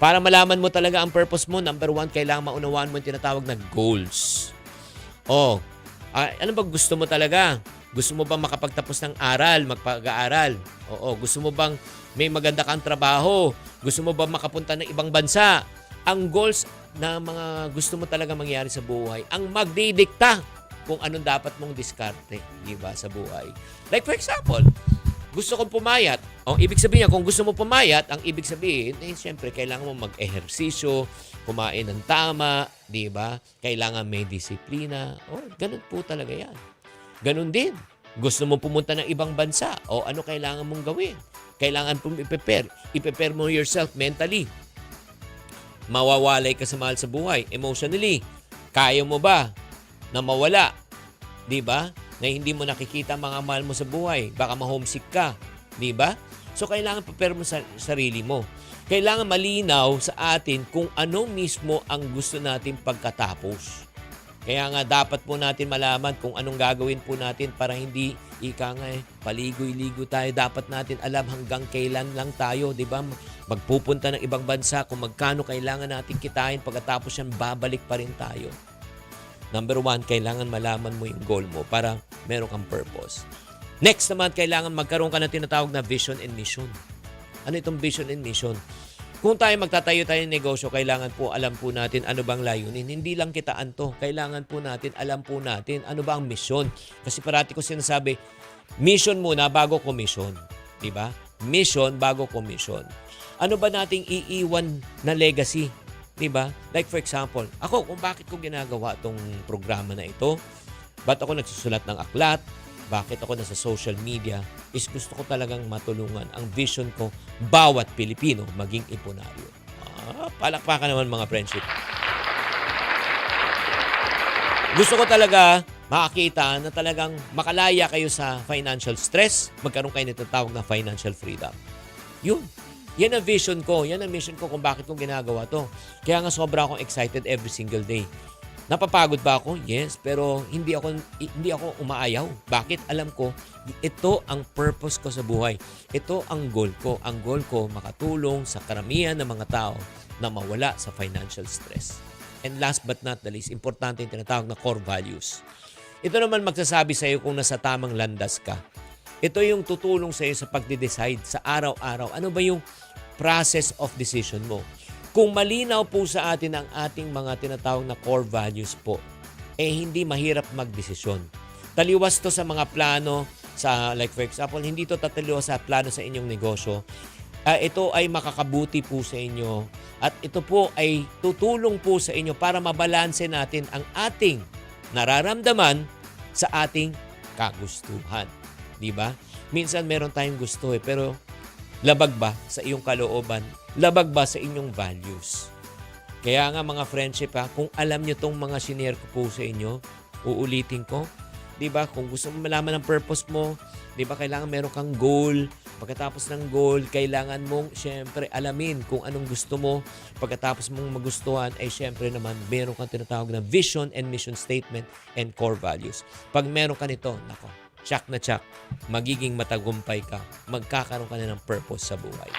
Para malaman mo talaga ang purpose mo, number one, kailangan maunawaan mo yung tinatawag na goals. Oh, ah, ano ba gusto mo talaga? Gusto mo bang makapagtapos ng aral, magpag-aaral? Oo, gusto mo bang may maganda kang trabaho? Gusto mo bang makapunta ng ibang bansa? Ang goals na mga gusto mo talaga mangyari sa buhay, ang magdidikta kung anong dapat mong diskarte, di ba, sa buhay. Like for example, gusto kong pumayat. Ang ibig sabihin niya, kung gusto mo pumayat, ang ibig sabihin, eh, siyempre, kailangan mo mag-ehersisyo, kumain ng tama, di ba? Kailangan may disiplina. O, ganun po talaga yan. Ganun din. Gusto mo pumunta ng ibang bansa, o ano kailangan mong gawin? Kailangan pong i-prepare. I-prepare mo yourself mentally. Mawawalay ka sa mahal sa buhay. Emotionally, kaya mo ba na mawala? Di ba? Na hindi mo nakikita ang mga mahal mo sa buhay. Baka ma-homesick ka. Di ba? So, kailangan prepare mo sa sarili mo. Kailangan malinaw sa atin kung ano mismo ang gusto natin pagkatapos. Kaya nga dapat po natin malaman kung anong gagawin po natin para hindi ika nga eh, paligoy-ligo tayo. Dapat natin alam hanggang kailan lang tayo, di ba? Magpupunta ng ibang bansa kung magkano kailangan natin kitain pagkatapos yan babalik pa rin tayo. Number one, kailangan malaman mo yung goal mo para meron kang purpose. Next naman, kailangan magkaroon ka ng tinatawag na vision and mission. Ano itong vision and mission? Kung tayo magtatayo tayo ng negosyo, kailangan po alam po natin ano bang layunin. Hindi lang kitaan to. Kailangan po natin, alam po natin ano ba ang mission. Kasi parati ko sinasabi, mission muna bago commission. Di ba? Mission bago commission. Ano ba nating iiwan na legacy? Di ba? Like for example, ako kung bakit ko ginagawa tong programa na ito, ba't ako nagsusulat ng aklat, bakit ako nasa social media, is gusto ko talagang matulungan ang vision ko bawat Pilipino maging impunaryo. Ah, palakpakan naman mga friendship. Gusto ko talaga makakita na talagang makalaya kayo sa financial stress, magkaroon kayo nito tawag na financial freedom. Yun. Yan ang vision ko. Yan ang mission ko kung bakit ko ginagawa to. Kaya nga sobra akong excited every single day. Napapagod ba ako? Yes, pero hindi ako hindi ako umaayaw. Bakit? Alam ko ito ang purpose ko sa buhay. Ito ang goal ko. Ang goal ko makatulong sa karamihan ng mga tao na mawala sa financial stress. And last but not the least, importante yung tinatawag na core values. Ito naman magsasabi sa iyo kung nasa tamang landas ka. Ito yung tutulong sa iyo sa pagde-decide sa araw-araw. Ano ba yung process of decision mo? Kung malinaw po sa atin ang ating mga tinatawag na core values po, eh hindi mahirap magdesisyon. Taliwas to sa mga plano, sa like for example, hindi to tataliwas sa plano sa inyong negosyo. Ah, ito ay makakabuti po sa inyo at ito po ay tutulong po sa inyo para mabalanse natin ang ating nararamdaman sa ating kagustuhan. Di ba? Minsan meron tayong gusto eh, pero labag ba sa iyong kalooban? Labag ba sa inyong values? Kaya nga mga friendship ha, kung alam nyo tong mga sinare ko po sa inyo, uulitin ko, 'di ba? Kung gusto mo malaman ang purpose mo, 'di ba kailangan meron kang goal. Pagkatapos ng goal, kailangan mong syempre alamin kung anong gusto mo. Pagkatapos mong magustuhan ay syempre naman meron kang tinatawag na vision and mission statement and core values. Pag meron ka nito, nako, check na check, magiging matagumpay ka. Magkakaroon ka na ng purpose sa buhay.